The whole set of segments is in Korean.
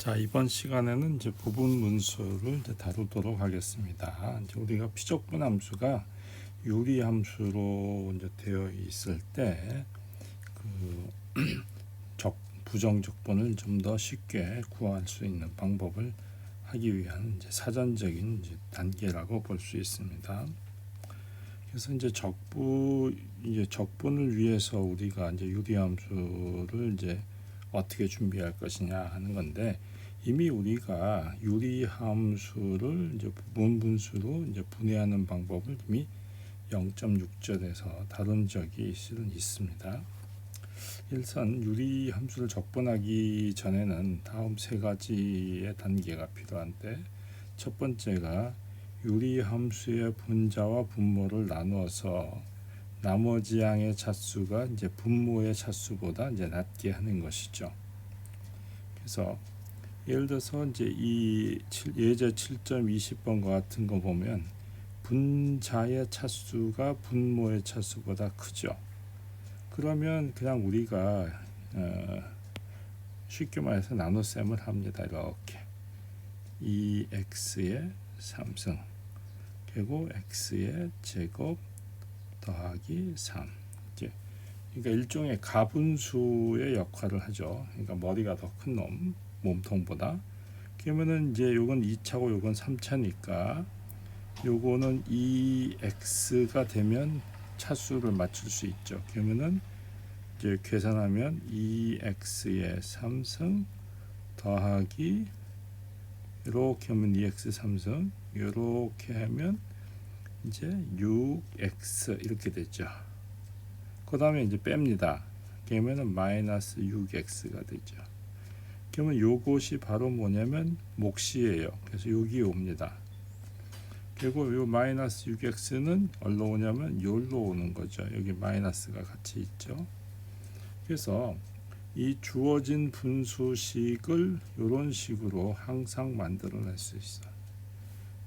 자 이번 시간에는 이제 부분 문수를 이제 다루도록 하겠습니다. 이제 우리가 피적분 함수가 유리 함수로 이제 되어 있을 때 그 적 부정적분을 좀 더 쉽게 구할 수 있는 방법을 하기 위한 이제 사전적인 이제 단계라고 볼 수 있습니다. 그래서 이제 적부 이제 적분을 위해서 우리가 이제 유리 함수를 이제 어떻게 준비할 것이냐 하는 건데 이미 우리가 유리 함수를 이제 부분 분수로 이제 분해하는 방법을 이미 0.6절에서 다룬 적이 실은 있습니다. 일선 유리 함수를 적분하기 전에는 다음 세 가지의 단계가 필요한데 첫 번째가 유리 함수의 분자와 분모를 나누어서 나머지 양의 차수가 이제 분모의 차수보다 이제 낮게 하는 것이죠. 그래서 예를 들어서 이제 이 칠- 예제 7.20번과 같은 거 보면 분자의 차수가 분모의 차수보다 크죠. 그러면 그냥 우리가 어, 쉽게 말해서 나눗셈을 합니다. 이렇게 2x의 3승 그리고 x의 제곱 더하기 3 이제 그러니까 일종의 가분수의 역할을 하죠. 그러니까 머리가 더 큰 놈 몸통보다 그러면은 이제 요건 2차고 요건 3차니까 요거는 2x가 되면 차수를 맞출 수 있죠. 그러면은 이제 계산하면 2x의 3승 더하기 이렇게 하면 2x 3승 이렇게 하면 이제 6x 이렇게 되죠. 그 다음에 이제 뺍니다. 그러면은 마이너스 6x가 되죠. 그러면 요것이 바로 뭐냐면 몫이에요. 그래서 여기 옵니다. 그리고 요 마이너스 6x는 어디로 오냐면 여기로 오는 거죠. 여기 마이너스가 같이 있죠. 그래서 이 주어진 분수식을 이런 식으로 항상 만들어낼 수 있어.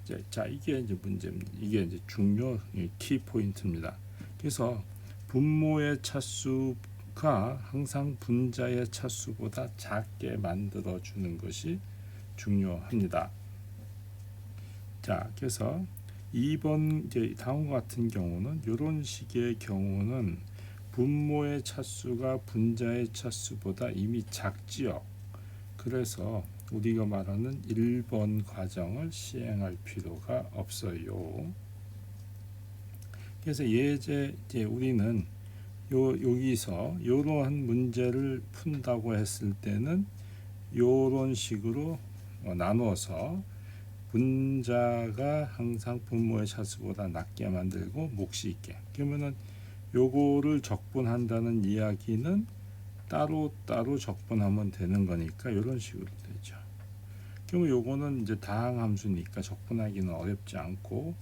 이제 자 이게 이제 문제입니다. 이게 이제 중요 키 포인트입니다. 그래서 분모의 차수가 항상 분자의 차수보다 작게 만들어 주는 것이 중요합니다. 자, 그래서 2번 이제 다음과 같은 경우는 이런 식의 경우는 분모의 차수가 분자의 차수보다 이미 작지요. 그래서 우리가 말하는 1번 과정을 시행할 필요가 없어요. 그래서 예제 이제 우리는 요 여기서 이러한 문제를 푼다고 했을 때는 요런 식으로 어, 나누어서 분자가 항상 분모의 차수보다 낮게 만들고 몫이 있게. 그러면은 요거를 적분한다는 이야기는 따로 따로 적분하면 되는 거니까 이런 식으로. 그러면 요거는 이제 다항 함수니까 적분하기는 어렵지 않고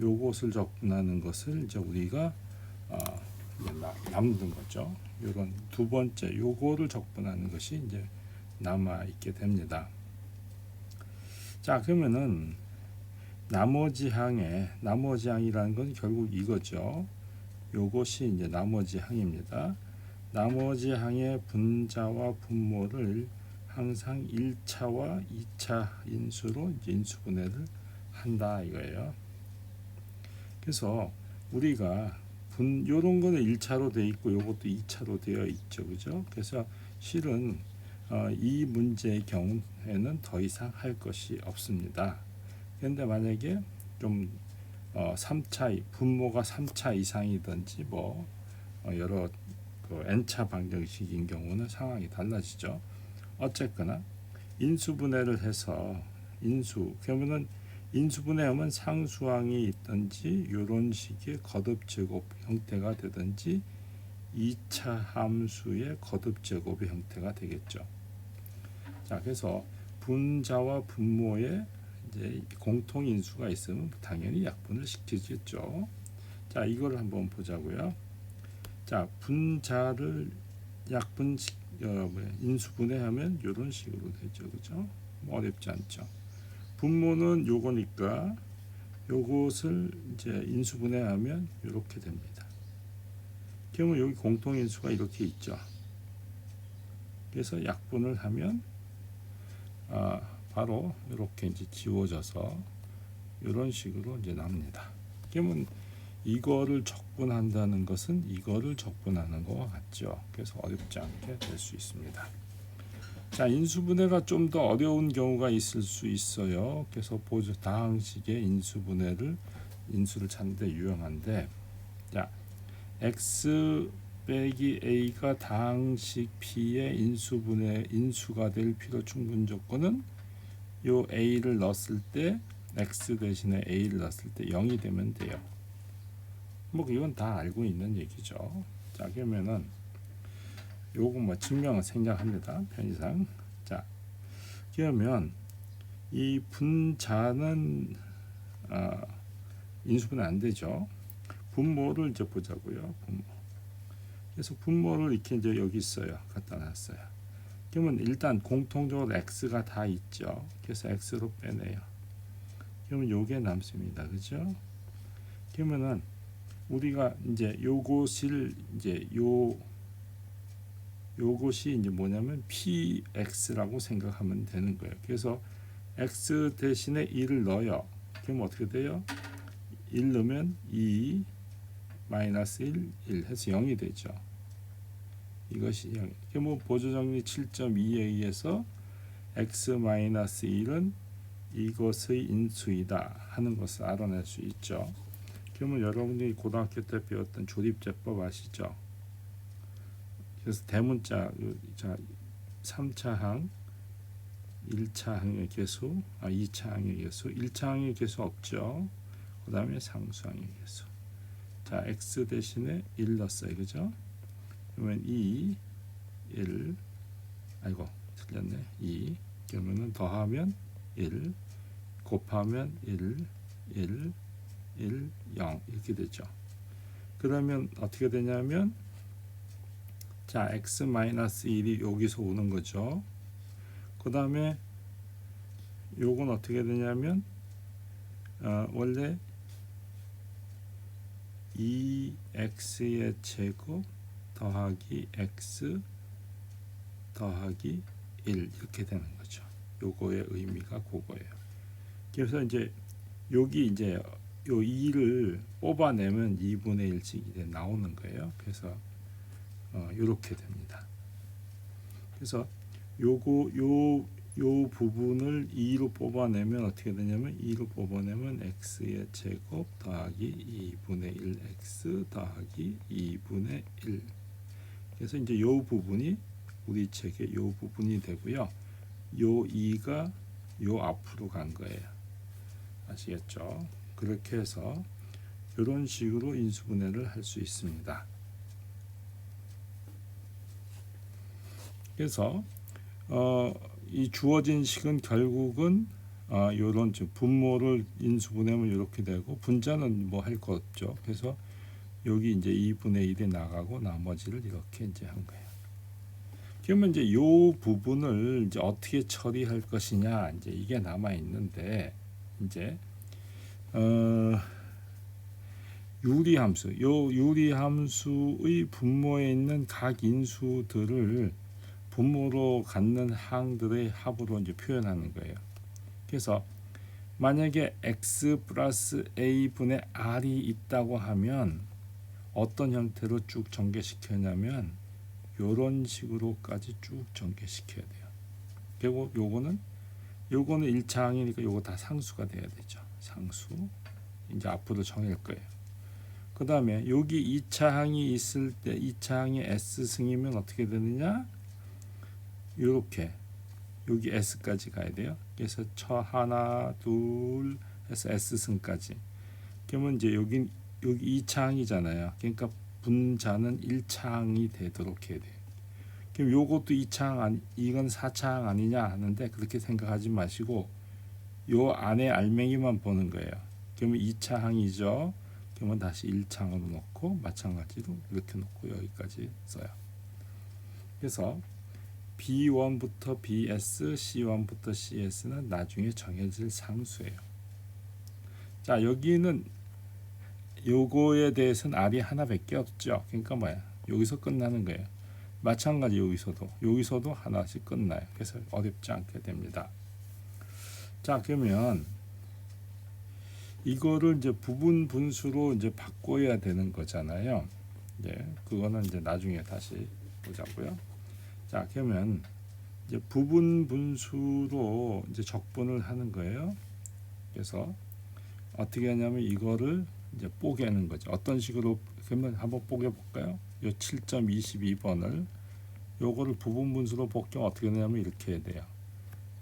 요것을 적분하는 것을 이제 우리가 어, 남는 거죠. 요런 두 번째 요거를 적분하는 것이 이제 남아 있게 됩니다. 자 그러면은 나머지 항에 나머지 항이라는 건 결국 이거죠. 요것이 이제 나머지 항입니다. 나머지 항의 분자와 분모를 항상 1차와 2차 인수로 인수분해를 한다 이거예요. 그래서 우리가 분 요런 거는 1차로 돼 있고 요것도 2차로 되어 있죠. 그죠? 그래서 실은 어, 이 문제의 경우에는 더 이상 할 것이 없습니다. 그런데 만약에 좀 어, 3차 분모가 3차 이상이든지 뭐 어, 여러 그 n차 방정식인 경우는 상황이 달라지죠. 어쨌거나 인수분해를 해서 인수 그러면은 인수분해하면 상수항이 있든지 이런 식의 거듭 제곱 형태가 되든지 2차 함수의 거듭 제곱의 형태가 되겠죠. 자, 그래서 분자와 분모에 이제 공통 인수가 있으면 당연히 약분을 시키겠죠. 자, 이걸 한번 보자고요. 자, 분자를 약분 시- 어, 뭐야, 인수분해하면 이런 식으로 되죠, 그죠? 뭐 어렵지 않죠. 분모는 요거니까 요것을 이제 인수분해하면 이렇게 됩니다. 그러면 여기 공통 인수가 이렇게 있죠. 그래서 약분을 하면 아, 바로 이렇게 이제 지워져서 이런 식으로 이제 납니다. 그러면 이거를 적분한다는 것은 이거를 적분하는 것과 같죠. 그래서 어렵지 않게 될 수 있습니다. 자, 인수분해가 좀 더 어려운 경우가 있을 수 있어요. 그래서 보조 다항식의 인수분해를 인수를 찾는데 유용한데, 자, x 빼기 a가 다항식 p의 인수분해 인수가 될 필요 충분 조건은 요 a를 넣었을 때 x 대신에 a를 넣었을 때 0이 되면 돼요. 뭐 이건 다 알고 있는 얘기죠. 자 그러면은 요거 뭐 증명을 생략합니다. 편의상. 자 그러면 이 분자는 아, 인수분해 안 되죠. 분모를 이제 보자고요. 분모. 그래서 분모를 이렇게 이제 여기 있어요. 갖다 놨어요. 그러면 일단 공통적으로 x가 다 있죠. 그래서 x로 빼내요. 그러면 요게 남습니다. 그죠? 그러면은 우리가 이제 요것을 이제 요 요것이 이제 뭐냐면 px라고 생각하면 되는 거예요. 그래서 x 대신에 1을 넣어요. 그럼 어떻게 돼요? 1 넣으면 2 마이너스 1, 1 해서 0이 되죠. 이것이 0. 그럼 보조정리 7.2에 의해서 x 마이너스 1은 이것의 인수이다 하는 것을 알아낼 수 있죠. 그러면 여러분이 고등학교 때 배웠던 조립제법 아시죠? 그래서 대문자 자 3차 항 1차 항의 개수, 아 2차 항의 개수, 1차 항의 개수 없죠. 그 다음에 상수 항의 개수. 자, x 대신에 1 넣었어요. 그죠? 그러면 2 1 아이고, 틀렸네. 2 그러면은 더하면 1 곱하면 1 1 1 0 이렇게 되죠. 그러면 어떻게 되냐면 자, x 마이너스 1이 여기서 오는 거죠. 그 다음에 요건 어떻게 되냐면 어, 원래 2x의 제곱 더하기 x 더하기 1 이렇게 되는 거죠. 요거의 의미가 그거예요. 그래서 이제 여기 이제 요 2를 뽑아내면 2분의 1씩 나오는 거예요. 그래서 어, 이렇게 됩니다. 그래서 요거 요, 요 부분을 2로 뽑아내면 어떻게 되냐면 2로 뽑아내면 x의 제곱 더하기 2분의 1x 더하기 2분의 1 그래서 이제 요 부분이 우리 책의 요 부분이 되고요. 요 2가 요 앞으로 간 거예요. 아시겠죠? 그렇게 해서 이런 식으로 인수분해를 할 수 있습니다. 그래서 어, 이 주어진 식은 결국은 아, 요런 즉 분모를 인수분해하면 이렇게 되고 분자는 뭐 할 거 없죠. 그래서 여기 이제 2분의 1이 나가고 나머지를 이렇게 이제 한 거예요. 그러면 이제 요 부분을 이제 어떻게 처리할 것이냐 이제 이게 남아 있는데 이제 어 유리 함수 요 유리 함수의 분모에 있는 각 인수들을 분모로 갖는 항들의 합으로 이제 표현하는 거예요. 그래서 만약에 x 플러스 a 분의 r이 있다고 하면 어떤 형태로 쭉 전개시켜냐면 요런 식으로까지 쭉 전개시켜야 돼요. 그리고 요거는 요거는 1차 항이니까 요거 다 상수가 돼야 되죠. 상수. 이제 앞으로 정할 거예요. 그 다음에 여기 2차 항이 있을 때 2차 항이 S승이면 어떻게 되느냐? 이렇게 여기 S까지 가야 돼요. 그래서 처 하나 둘 해서 S승까지. 그러면 이제 여기 여기 2차 항이잖아요. 그러니까 분자는 1차 항이 되도록 해야 돼요. 그럼 요것도 2차 항 아니 이건 4차 항 아니냐 하는데 그렇게 생각하지 마시고 요 안에 알맹이만 보는 거예요. 그러면 2차 항이죠. 그러면 다시 1차 항으로 놓고 마찬가지로 이렇게 놓고 여기까지 써요. 그래서 B1부터 BS, C1부터 CS는 나중에 정해질 상수예요. 자, 여기는 요거에 대해서는 R이 하나밖에 없죠. 그러니까 뭐야? 여기서 끝나는 거예요. 마찬가지 여기서도 여기서도 하나씩 끝나요. 그래서 어렵지 않게 됩니다. 자 그러면 이거를 이제 부분 분수로 이제 바꿔야 되는 거잖아요. 이제 그거는 이제 나중에 다시 보자고요. 자 그러면 이제 부분 분수로 이제 적분을 하는 거예요. 그래서 어떻게 하냐면 이거를 이제 뽀개는 거죠. 어떤 식으로 그러면 한번 뽀개 볼까요? 요 7.22번을 요거를 부분 분수로 복경 어떻게 되냐면 이렇게 돼요.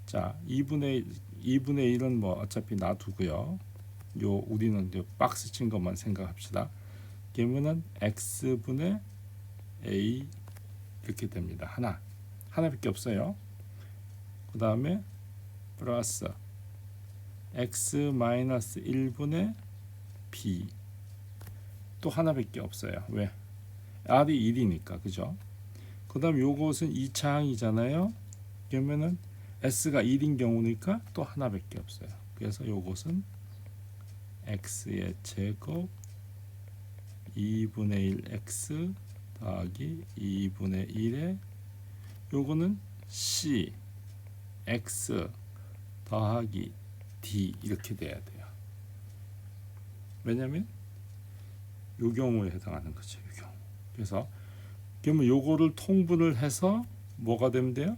자, 2분의 2분의 1은 뭐 어차피 놔두고요. 요 우리는 이제 박스 친 것만 생각합시다. 그러면은 x분의 a 이렇게 됩니다. 하나 하나밖에 없어요. 그 다음에 플러스 x 마이너스 1분의 b 또 하나밖에 없어요. 왜? r이 1이니까 그죠? 그 다음 요것은 2차항이잖아요. 그러면은 s가 1인 경우니까 또 하나밖에 없어요. 그래서 요것은 x의 제곱 2분의 1 x 더하기 2분의 1에 요거는 c x 더하기 d 이렇게 돼야 돼요. 왜냐면 요 경우에 해당하는 거죠. 요 경우. 그래서 그러면 요거를 통분을 해서 뭐가 되면 돼요?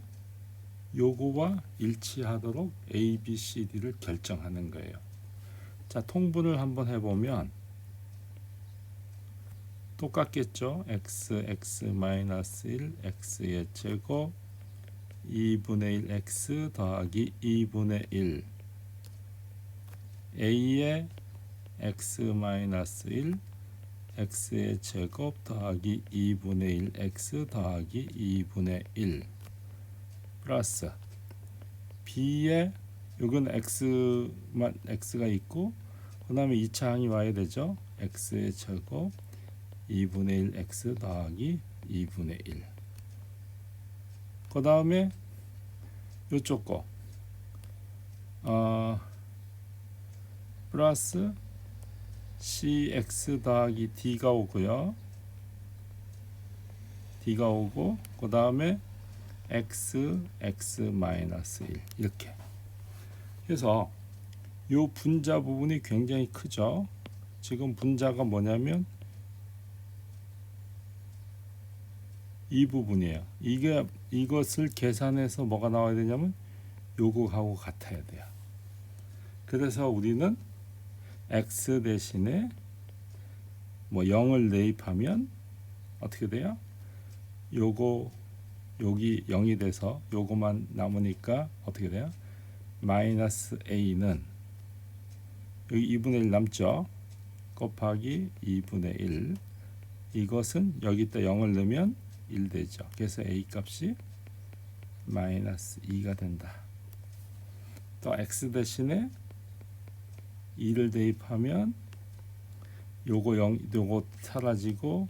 요거와 일치하도록 A, B, C, D를 결정하는 거예요. 자, 통분을 한번 해보면 똑같겠죠? x, x 마이너스 1, x의 제곱 2분의 1 x 더하기 2분의 1 a의 x 마이너스 1 x의 제곱 더하기 2분의 1 x 더하기 2분의 1 플러스 b의 이건 x만 x가 있고 그다음에 2차 항이 와야 되죠. x의 제곱 2분의 1 x 더하기 2분의 1. 그 다음에 요쪽 거 어, 플러스 cx 더하기 d가 오고요. d가 오고 그 다음에 x x 마이너스 1 이렇게 그래서 요 분자 부분이 굉장히 크죠. 지금 분자가 뭐냐면 이 부분이에요. 이게 이것을 계산해서 뭐가 나와야 되냐면 요거하고 같아야 돼요. 그래서 우리는 x 대신에 뭐 0을 대입하면 어떻게 돼요? 요거 여기 0이 돼서 요거만 남으니까 어떻게 돼요? 마이너스 a는 여기 2분의 1 남죠? 곱하기 2분의 1 이것은 여기다 0을 넣으면 1 되죠. 그래서 a 값이 마이너스 2가 된다. 또 x 대신에 2를 대입하면 요거 0 요거 사라지고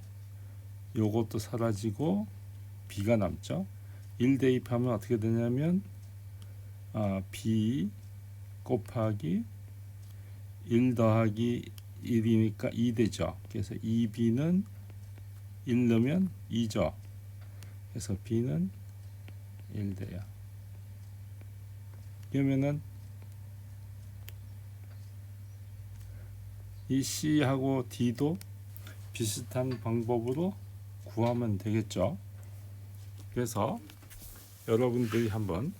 요것도 사라지고 b가 남죠. 1 대입하면 어떻게 되냐면 아, b 곱하기 1 더하기 1이니까 2 되죠. 그래서 2b는 1 넣으면 2죠. 그래서 b는 1 돼요. 그러면은 이 C하고 D도 비슷한 방법으로 구하면 되겠죠. 그래서 여러분들이 한번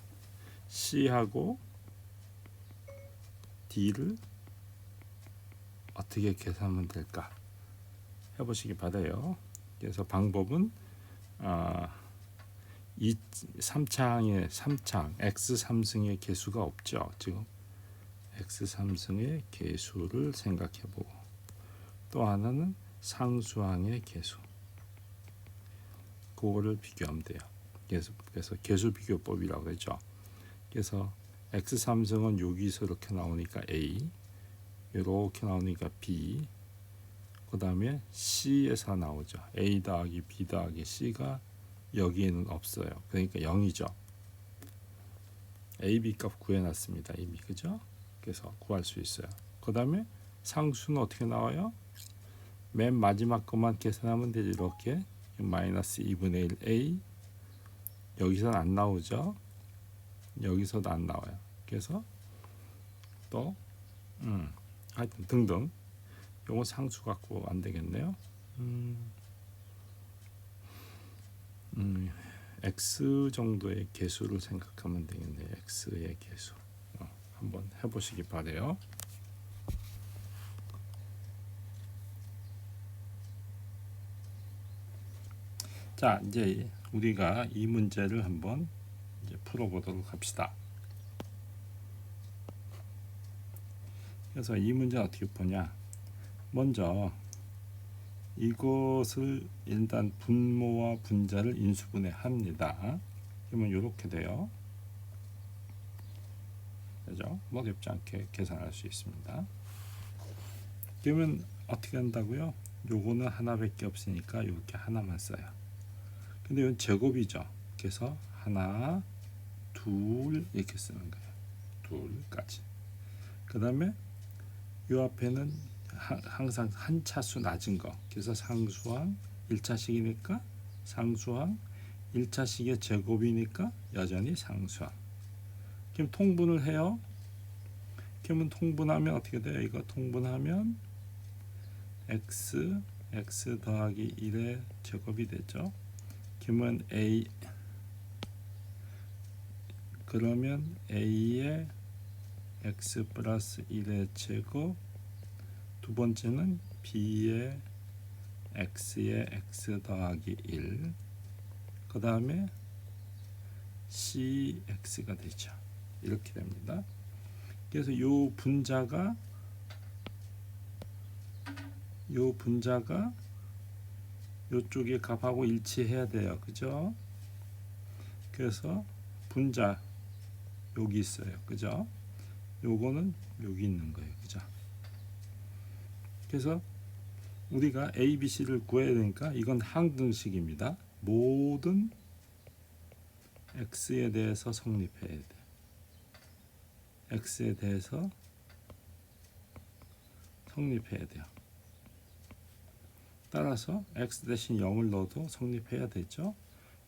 C하고 D를 어떻게 계산하면 될까 해보시기 바래요. 그래서 방법은 아, 이 3창의 3창 x 3승의 개수가 없죠. 지금 x 3승의 개수를 생각해 보고 또 하나는 상수항의 개수 그거를 비교하면 돼요. 그래서, 그래서 개수 비교법이라고 하죠. 그래서 x 3승은 여기서 이렇게 나오니까 a 이렇게 나오니까 b 그 다음에 c에서 나오죠. a 더하기 b 더하기 c가 여기에는 없어요. 그러니까 0이죠. a, b 값 구해놨습니다. 이미 그죠? 그래서 구할 수 있어요. 그 다음에 상수는 어떻게 나와요? 맨 마지막 것만 계산하면 되지 이렇게 마이너스 2분의 1 a 여기서는 안 나오죠. 여기서도 안 나와요. 그래서 또 음, 하여튼 등등 요건 상수 갖고 안 되겠네요. 음, 음, x 정도의 개수를 생각하면 되겠네요. x의 개수 어, 한번 해보시기 바래요. 자 이제 우리가 이 문제를 한번 풀어보도록 합시다. 그래서 이 문제 어떻게 푸냐? 먼저 이것을 일단 분모와 분자를 인수분해 합니다. 그러면 이렇게 돼요. 그죠? 어렵지 않게 계산할 수 있습니다. 그러면 어떻게 한다고요? 요거는 하나밖에 없으니까 이렇게 하나만 써요. 근데 이건 제곱이죠. 그래서 하나, 둘 이렇게 쓰는 거예요. 둘까지. 그 다음에 요 앞에는 하- 항상 한 차수 낮은 거. 그래서 상수항 1차식이니까 상수항 1차식의 제곱이니까 여전히 상수항. 그럼 통분을 해요. 그러면 통분하면 어떻게 돼요? 이거 통분하면 x x 더하기 1의 제곱이 되죠. 그러면 a. 그러면 a의 x 플러스 1의 제곱 두 번째는 b의 x의 x 더하기 1 그 다음에 cx가 되죠. 이렇게 됩니다. 그래서 요 분자가 요 분자가 요쪽에 값하고 일치해야 돼요 그죠 그래서 분자 여기 있어요 그죠 요거는 여기 있는 거예요. 그죠? 그래서 우리가 A, B, C를 구해야 되니까 이건 항등식입니다. 모든 X에 대해서 성립해야 돼. X에 대해서 성립해야 돼요. 따라서 X 대신 0을 넣어도 성립해야 되죠.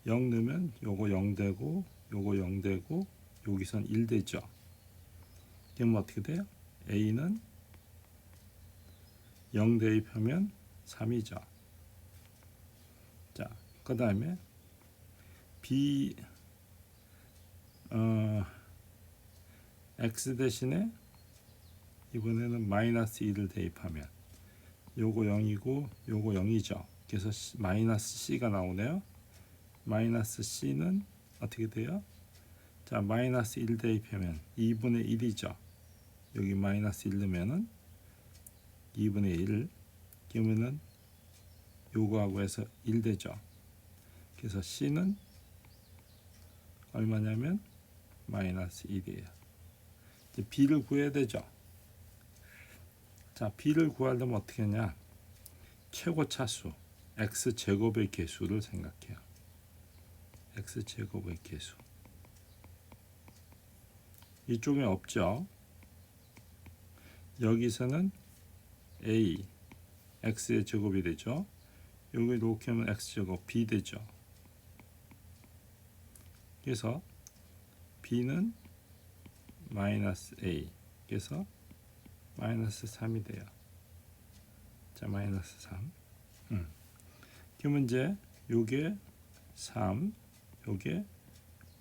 0 넣으면 요거 0 되고 요거 0 되고 여기선 1 되죠. 그러면 어떻게 돼요? A는 0 대입하면 3이죠. 자, 그 다음에 B 어, X 대신에 이번에는 마이너스 2를 대입하면 요거 0이고 요거 0이죠. 그래서 C- 마이너스 C가 나오네요. 마이너스 C는 어떻게 돼요? 자, 마이너스 1 대입하면 2분의 1이죠. 여기 마이너스 1 넣으면은 2분의 1 그러면은 요거하고 해서 1 되죠. 그래서 C는 얼마냐면 마이너스 1이에요. 이제 B를 구해야 되죠. 자, B를 구하려면 어떻게 하냐? 최고 차수 x 제곱의 개수를 생각해요. x 제곱의 개수. 이쪽에 없죠. 여기서는 a x의 제곱이 되죠. 여기 이렇게 하면 x 제곱 b 되죠. 그래서 b는 마이너스 a 그래서 마이너스 3이 돼요. 자 마이너스 3. 음. 그러면 이제 요게 3, 요게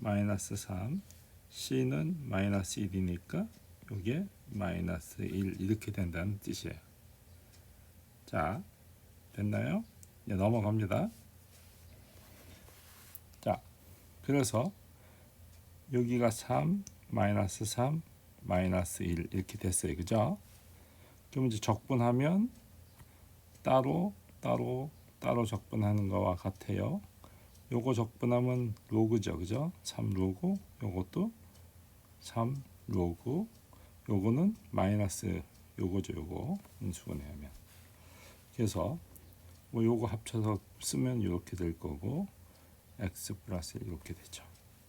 마이너스 3, c는 마이너스 1이니까 요게 마이너스 1 이렇게 된다는 뜻이에요. 자, 됐나요? 이제 넘어갑니다. 자, 그래서 여기가 3, 마이너스 3, 마이너스 1 이렇게 됐어요. 그죠? 그럼 이제 적분하면 따로 따로 따로 적분하는 거와 같아요. 요거 적분하면 로그죠. 그죠? 3 로그 요것도 3 로그 요거는 마이너스 요거죠. 요거 인수분해하면 그래서 뭐 요거 합쳐서 쓰면 이렇게 될 거고 x 플러스 1 이렇게 되죠.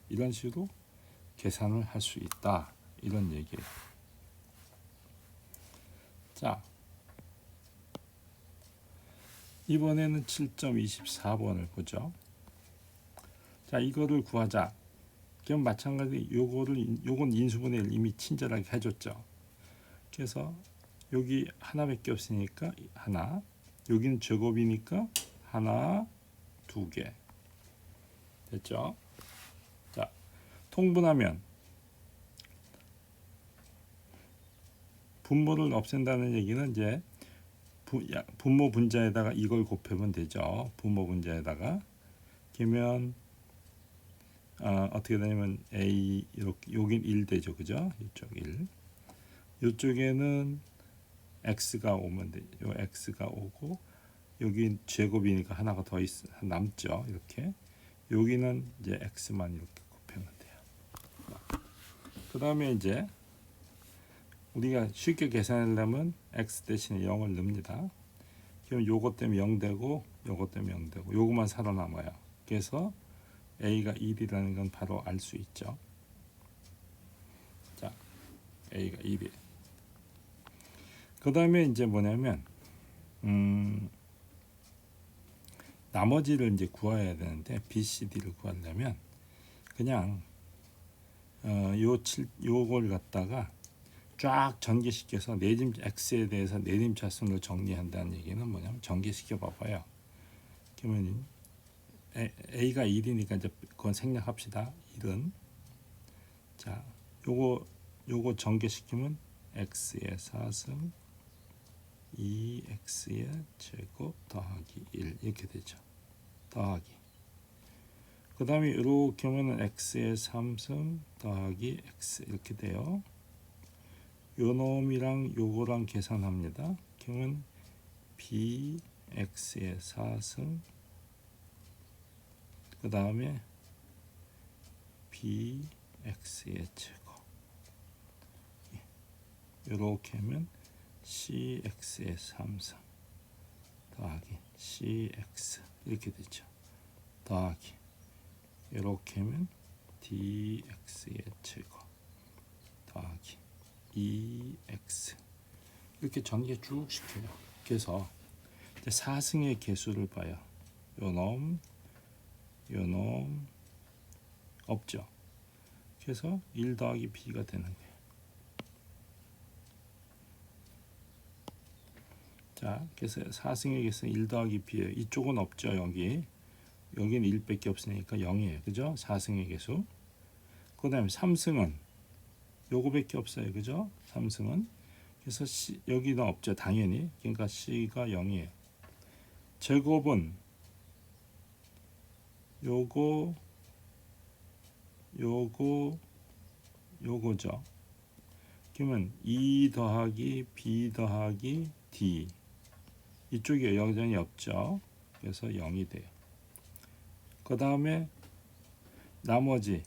이런 식으로 계산을 할 수 있다. 이런 얘기예요. 자, 이번에는 7.24번을 보죠. 자, 이거를 구하자. 그럼 마찬가지 요거를 요건 인수분해를 이미 친절하게 해줬죠. 그래서 여기 하나밖에 없으니까 하나 여기는 제곱이니까 하나 두 개 됐죠? 자 통분하면 분모를 없앤다는 얘기는 이제 분모 분자에다가 이걸 곱하면 되죠. 분모 분자에다가 그러면 아, 어떻게 되냐면 a 이렇게 여긴 1 되죠. 그죠? 이쪽 1. 이쪽에는 x가 오면 돼. 요 x가 오고 여기 제곱이니까 하나가 더 있, 남죠. 이렇게. 여기는 이제 x만 이렇게 곱하면 돼요. 그다음에 이제 우리가 쉽게 계산하려면 x 대신에 0을 넣습니다. 그럼 요것 때문에 0 되고 요것 때문에 0 되고 요것만 살아남아요. 그래서 a가 1이라는 건 바로 알 수 있죠. 자, a가 1이. 그다음에 이제 뭐냐면 음 나머지를 이제 구해야 되는데 b, c, d를 구하려면 그냥 어, 요 칠, 요걸 갖다가 쫙 전개시켜서 내림 x에 대해서 내림 차순으로 정리한다는 얘기는 뭐냐면 전개시켜 봐봐요. 그러면 a가 1이니까 이제 그건 생략합시다. 1은 자, 요거 요거 전개시키면 x의 4승 2x의 제곱 더하기 1 이렇게 되죠. 더하기 그 다음에 이렇게 하면 x의 3승 더하기 x 이렇게 돼요. 요 놈이랑 요거랑 계산합니다. 그러면 bx의 4승 그 다음에 bx의 제곱 이렇게 하면 cx의 3승 더하기 cx 이렇게 되죠. 더하기 이렇게 하면 dx의 제곱 더하기 2x 이렇게 전개 쭉 시켜요. 그래서 이제 4승의 개수를 봐요. 요놈, 요놈 없죠. 그래서 1 더하기 b가 되는 거예요. 자, 그래서 4승의 개수 1 더하기 b예요. 이쪽은 없죠, 여기. 여기는 1밖에 없으니까 0이에요. 그죠? 4승의 개수. 그 다음에 3승은 요거밖에 없어요. 그죠? 3승은. 그래서 C, 여기는 없죠. 당연히. 그러니까 C가 0이에요. 제곱은 요거 요거 요거죠. 그러면 2 더하기 B 더하기 D 이쪽에 여전히 없죠. 그래서 0이 돼요. 그 다음에 나머지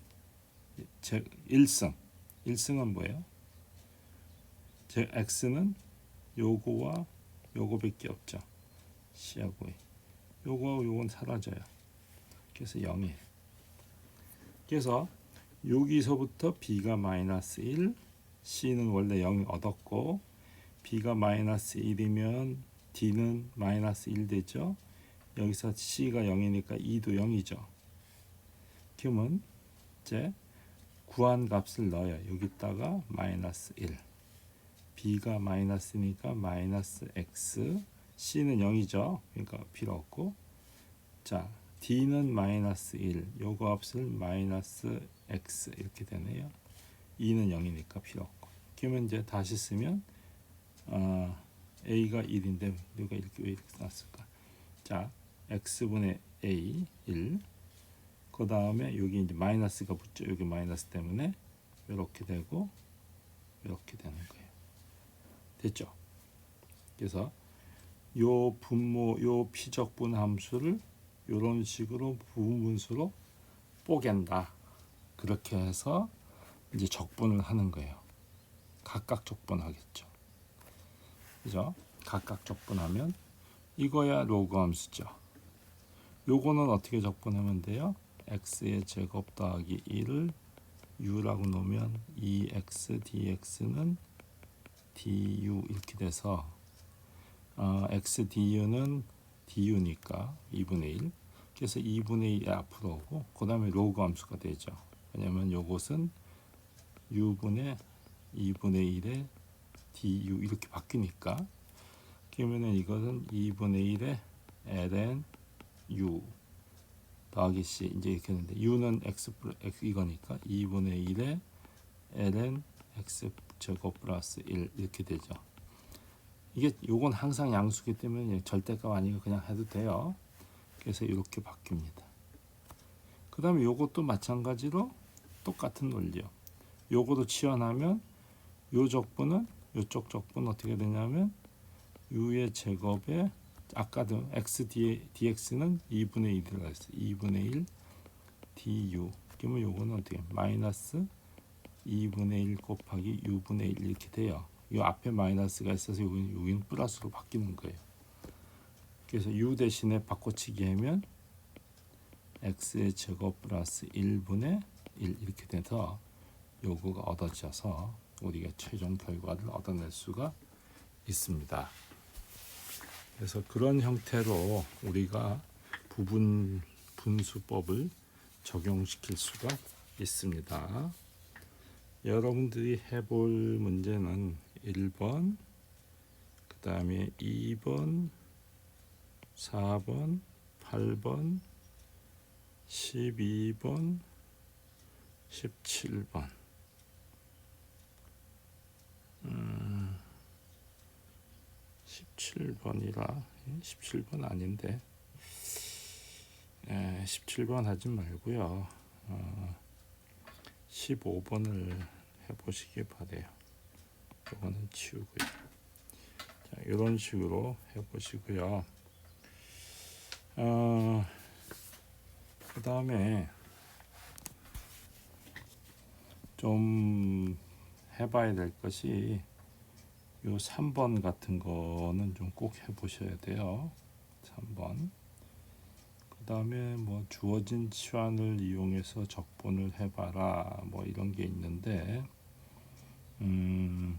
제 1승 1승은 뭐예요? 제 x는 요거와 요거밖에 없죠. C하고 요거하고 요건 사라져요. 그래서 0이에요. 그래서 여기서부터 b가 마이너스 1, c는 원래 0 얻었고 b가 마이너스 1이면 d는 마이너스 1 되죠. 여기서 c가 0이니까 2도 0이죠. 그러면 이제 구한 값을 넣어요. 여기다가 마이너스 1 b가 마이너스니까 마이너스 x c는 0이죠. 그러니까 필요 없고 자 d는 마이너스 1 요거 값을 마이너스 x 이렇게 되네요. 2는 0이니까 필요 없고 그러면 이제 다시 쓰면 어, a가 1인데 누가 이렇게 왜 이렇게 났을까? 자 x분의 a 1. 그 다음에 여기 이제 마이너스가 붙죠. 여기 마이너스 때문에 이렇게 되고 이렇게 되는 거예요. 됐죠? 그래서 요 분모 요 피적분 함수를 이런 식으로 부분분수로 뽀갠다. 그렇게 해서 이제 적분을 하는 거예요. 각각 적분하겠죠. 그죠? 각각 적분하면 이거야 로그 함수죠. 요거는 어떻게 적분하면 돼요? X의 제곱 더하기 1을 u라고 놓으면 2x dx는 du 이렇게 돼서 어, x du는 du니까 2분의 1 그래서 2분의 1이 앞으로 오고 그 다음에 로그 함수가 되죠. 왜냐면 요것은 u분의 2분의 1의 du 이렇게 바뀌니까. 그러면은 이것은 2분의 1의 ln u 더하기 c 이제 이렇게 되는데 u는 x, x 이거니까 2분의 1의 ln x 제곱 플러스 1 이렇게 되죠. 이게 요건 항상 양수기 때문에 절대값 아니고 그냥 해도 돼요. 그래서 이렇게 바뀝니다. 그 다음에 요것도 마찬가지로 똑같은 논리요. 요거도 치환하면 요 적분은 요쪽 적분 어떻게 되냐면 u의 제곱에 아까도 x dx는 2분의 1이라고 했어요. 2분의 1 du 그러면 요거는 어떻게 마이너스 2분의 1 곱하기 u분의 1 이렇게 돼요. 이 앞에 마이너스가 있어서 여기는 여기는 플러스로 바뀌는 거예요. 그래서 u 대신에 바꿔치기 하면 x의 제곱 플러스 1분의 1 이렇게 돼서 요거가 얻어져서 우리가 최종 결과를 얻어낼 수가 있습니다. 그래서 그런 형태로 우리가 부분 분수법을 적용시킬 수가 있습니다. 여러분들이 해볼 문제는 1번, 그 다음에 2번, 4번, 8번, 12번, 17번. 음, 17번이라 17번 아닌데 에, 17번 하지 말고요. 어, 15번을 해보시기 바래요. 이거는 치우고요. 자, 이런 식으로 해보시고요. 어, 그 다음에 좀 해봐야 될 것이 요 3번 같은 거는 좀 꼭 해보셔야 돼요. 3번. 그 다음에 뭐 주어진 치환을 이용해서 적분을 해봐라 뭐 이런 게 있는데 음,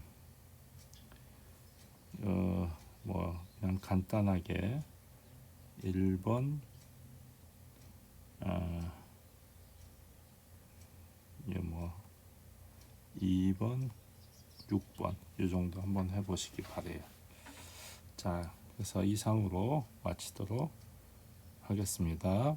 어, 뭐 그냥 간단하게 1번 아, 이게 뭐 2번 6번 이 정도 한번 해보시기 바래요. 자, 그래서 이상으로 마치도록 하겠습니다.